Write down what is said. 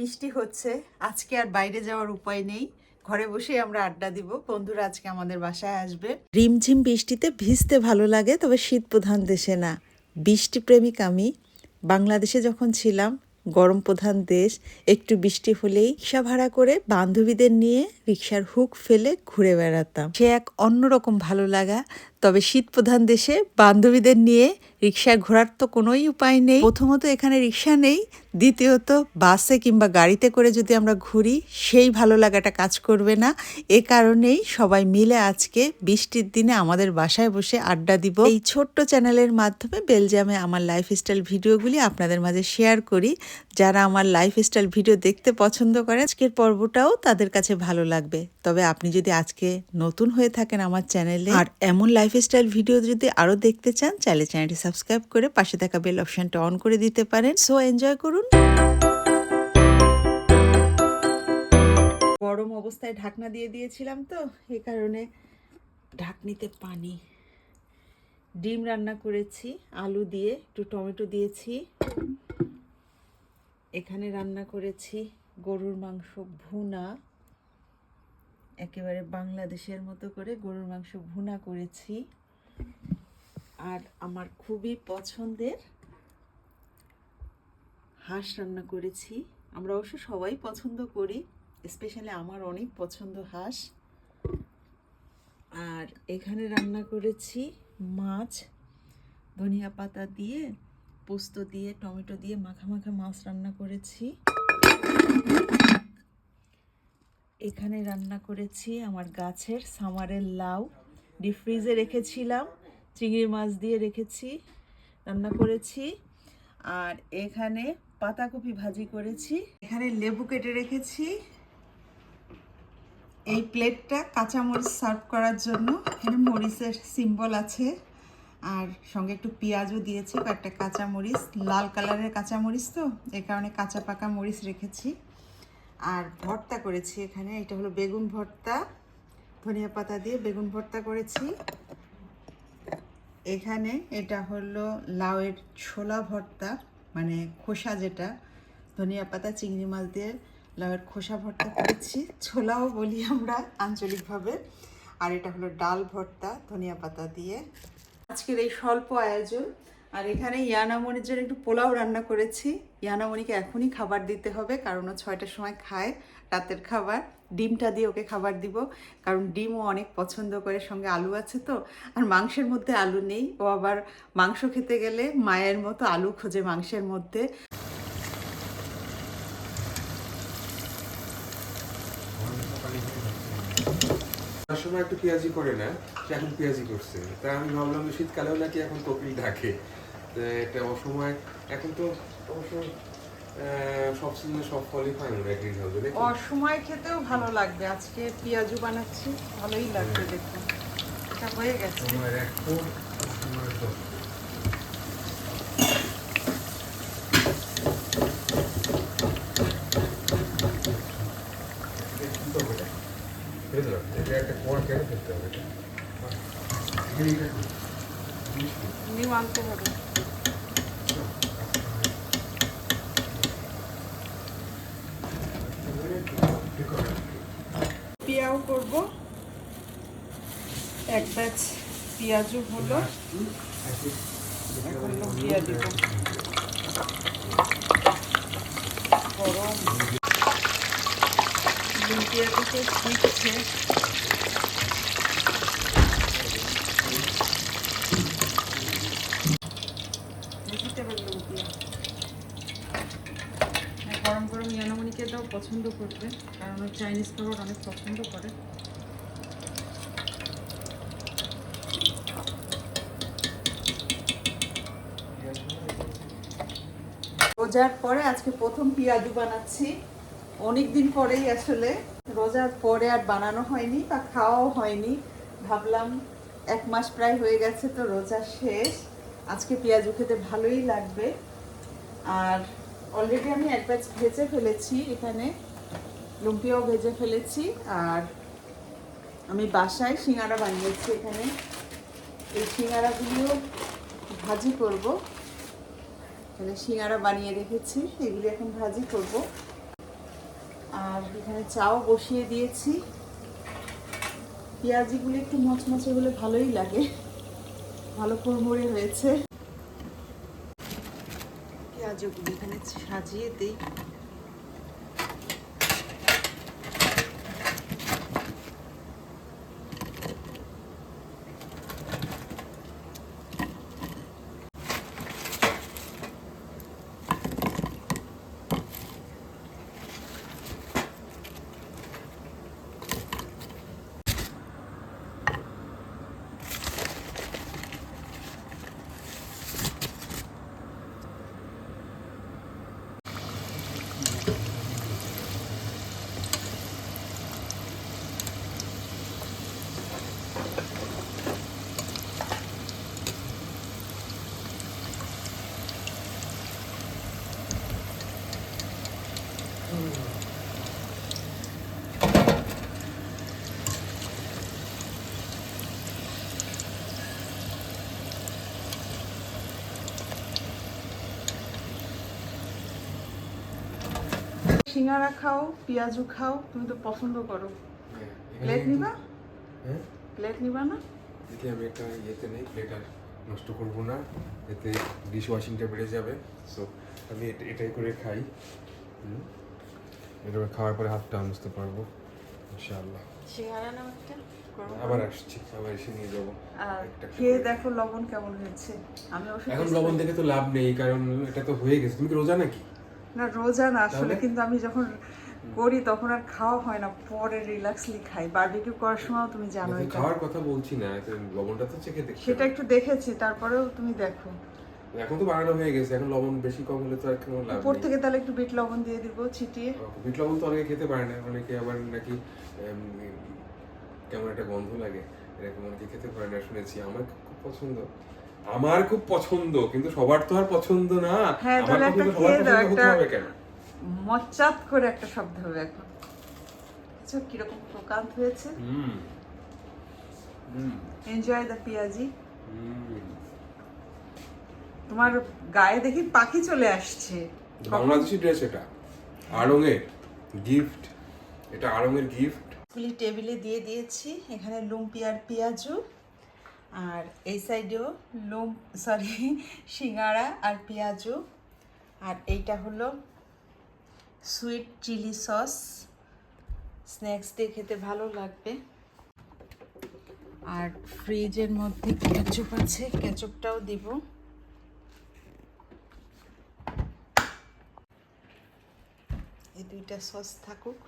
বৃষ্টি হচ্ছে। আজকে আর বাইরে যাওয়ার উপায় নেই। ঘরে বসেই আমরা আড্ডা দিব। বন্ধুরা আজকে আমাদের বাসায় আসবে। রিমঝিম বৃষ্টিতে ভিজতে ভালো লাগে, তবে শীত প্রধান দেশে না। বৃষ্টি প্রেমিক আমি। বাংলাদেশে যখন ছিলাম, গরম প্রধান দেশ, একটু বৃষ্টি হলেই রিক্সা ভাড়া করে বান্ধবীদের নিয়ে রিক্সার হুক ফেলে ঘুরে বেড়াতাম। সে এক অন্যরকম ভালো লাগা তবে শীত প্রধান দেশে বান্ধবীদের নিয়ে রিক্সায় ঘোরার তো কোনোই উপায় নেই। প্রথমত এখানে রিক্সা নেই, দ্বিতীয়ত বাসে কিংবা গাড়িতে করে যদি আমরা ঘুরি, সেই ভালো লাগাটা কাজ করবে না। এ কারণেই সবাই মিলে আজকে বৃষ্টির দিনে আমাদের বাসায় বসে আড্ডা দিব। এই ছোট্ট চ্যানেলের মাধ্যমে বেলজিয়ামে আমার লাইফস্টাইল ভিডিওগুলি আপনাদের মাঝে শেয়ার করি। যারা আমার লাইফস্টাইল ভিডিও দেখতে পছন্দ করে আজকের পর্বটাও তাদের কাছে ভালো লাগবে। তবে আপনি যদি আজকে নতুন হয়ে থাকেন আমার চ্যানেলে আর এমন লাইফস্টাইল ভিডিও যদি আরও দেখতে চান, চাইলে চ্যানেলটি সাবস্ক্রাইব করে পাশে থাকা বেল অপশনটা অন করে দিতে পারেন। সো এনজয় করুন। গরম অবস্থায় ঢাকনা দিয়ে দিয়েছিলাম তো, এ কারণে ঢাকনিতে পানি। ডিম রান্না করেছি, আলু দিয়ে, একটু টমেটো দিয়েছি। এখানে রান্না করেছি গরুর মাংস ভুনা। একেবারে বাংলাদেশের মতো করে গরুর মাংস ভুনা করেছি। আর আমার খুবই পছন্দের হাঁস রান্না করেছি। আমরা অবশ্য সবাই পছন্দ করি স্পেশালি আমার অনেক পছন্দ হাঁস। আর এখানে রান্না করেছি মাছ, ধনিয়া পাতা দিয়ে, পোস্ত দিয়ে, টমেটো দিয়ে মাখা মাখা মাছ রান্না করেছি। এখানে রান্না করেছি আমার গাছের সামারের লাউ। ডিপ ফ্রিজে রেখেছিলাম, চিংড়ি মাছ দিয়ে রেখেছি, রান্না করেছি। আর এখানে পাতাকপি ভাজি করেছি। এখানে লেবু কেটে রেখেছি। এই প্লেটটা কাঁচামরিচ সার্ভ করার জন্য। এখানে মরিচের সিম্বল আছে। আর সঙ্গে একটু পেঁয়াজও দিয়েছি, কয়েকটা কাঁচামরিচ। লাল কালারের কাঁচামরিচ তো এই কারণে কাঁচা পাকা মরিচ রেখেছি। আর ভর্তা করেছি এখানে। এটা হলো বেগুন ভর্তা, ধনিয়া পাতা দিয়ে বেগুন ভর্তা করেছি। এখানে এটা হলো লাউয়ের ছোলা ভর্তা মানে খোসা যেটা, ধনিয়া পাতা, চিংড়ি মাছ দিয়ে লাউয়ের খোসা ভর্তা করেছি। ছোলাও বলি আমরা আঞ্চলিকভাবে। আর এটা হলো ডাল ভর্তা, ধনিয়া পাতা দিয়ে। আজকের এই স্বল্প আয়োজন আর এখানে ইয়ানামণির জন্য একটু পোলাও রান্না করেছি। ইয়ানামণিকে এখনই খাবার দিতে হবে, কারণ ও ছয়টার সময় খায় রাতের খাবার। ডিমটা দিয়ে ওকে খাবার দিব, কারণ ডিমও অনেক পছন্দ করে, সঙ্গে আলু আছে তো। আর মাংসের মধ্যে আলু নেই, ও আবার মাংস খেতে গেলে মায়ের মতো আলু খোঁজে মাংসের মধ্যে। সময় একটু পেঁয়াজি করে না সে এখন পেঁয়াজি করছে। তা আমি ভাবলাম যে শীতকালেও নাকি এখন কোকিল ডাকে। তো এটা অসময় এখন তো অবশ্য আহ, সব সিজনে সব ফলই পাই আমরা গ্রিন হবে অসময় খেতেও ভালো লাগবে। আজকে পেঁয়াজু বানাচ্ছি ভালোই লাগবে দেখুন এটা হয়ে গেছে। সময়ের এক সময়ের দশ এটা কি করবে এটা? ফেলে দাও। এটা পেঁয়াও করব। এক ব্যাচ পেঁয়াজু হলো। এখন লুকিয়ে গরম। লুকিয়ে শিখছে ভেজিটেবল লুকিয়ে হ্যাঁ, গরম গরম দাও পছন্দ করবে, কারণ ও চাইনিজ খাবার অনেক পছন্দ করে। রোজার পরে আজকে প্রথম পেঁয়াজু বানাচ্ছি। অনেক দিন পরেই আসলে রোজার পরে আর বানানো হয়নি বা খাওয়াও হয়নি। ভাবলাম এক মাস প্রায় হয়ে গেছে তো রোজা শেষ। আজকে পেঁয়াজু খেতে ভালোই লাগবে। আর অলরেডি আমি এক ব্যাচ ভেজে ফেলেছি এখানে লুম্পিয়াও ভেজে ফেলেছি, আর আমি বাসায় সিঙ্গারা বানিয়েছি এখানে। এই সিঙ্গারাগুলিও ভাজি করব। তাহলে সিঙ্গারা বানিয়ে রেখেছি, এগুলি এখন ভাজি করব। আর এখানে চাও বসিয়ে দিয়েছি। পেঁয়াজিগুলো একটু মচমচে হলে ভালোই লাগে। ভালো কুড়মুড়ে হয়েছে। এখানে সাজিয়ে দিই। সিঙ্গারা খাও পেঁয়াজু খাও তুমি তো পছন্দ করো। প্লেট নিবা? হ্যাঁ? প্লেট নিবা না? দেখি আমি একটা ইয়েতে নেই প্লেট আর নষ্ট করব না। এতে ডিশ ওয়াশিংটা বেড়ে যাবে। সো আমি এটা- এটাই করে খাই। হুম। এটা খাওয়ার পরে হাতটা মুছতে পারব ইনশাআল্লাহ। সিঙ্গারা নাও একটা আবার আসছি আবার এসে নিয়ে যাব। খেয়ে দেখো লবণ কেমন হয়েছে। আমি এখন লবণ দেখে তো লাভ নেই কারণ এটা তো হয়ে গেছে। তুমি কি রোজা নাকি? না রোজা না আসলে কিন্তু আমি যখন করি তখন আর খাওয়া হয় না পরে রিল্যাক্সলি খাই। বারবিকিউ করার সময় তুমি জানো খাওয়ার কথা বলছি না লবণটা তো চেখে দেখতে সেটা একটু দেখেছি তারপরেও তুমি দেখো। এখন তো বাড়ানো হয়ে গেছে এখন লবণ বেশি কম হলে তো আর কোনো লাভ উপর থেকে তাহলে একটু বিট লবণ দিয়ে দিব ছিটিয়ে। বিট লবণ তো অনেকে খেতে পারে না অনেকে আবার নাকি কেমন একটা গন্ধ লাগে এরকম অনেকে খেতে পারে না শুনেছি আমার খুব পছন্দ। আমার খুব পছন্দ কিন্তু সবার তো আর পছন্দ না। হ্যাঁ, তাহলে একটা খেয়ে দাও, একটা- করে একটা শব্দ হবে এখন। আচ্ছা কীরকম প্রকান্ত হয়েছে? হুম। এনজয় দ্য পেঁয়াজি তোমার গায়ে দেখি পাখি চলে আসছে। বাংলাদেশি ড্রেস এটা। গিফট এটা আড়ঙের গিফট টেবিলে দিয়ে দিয়েছি। এখানে লুম্পি আর পেঁয়াজু। আর এই সাইডেও লোম সরি সিঙ্গারা আর পেঁয়াজু আর এইটা হলো সুইট চিলি সস স্ন্যাক্স দিয়ে খেতে ভালো লাগবে। আর ফ্রিজের মধ্যে কেচপ আছে কেচপটাও দিব। এই দুইটা সস থাকুক।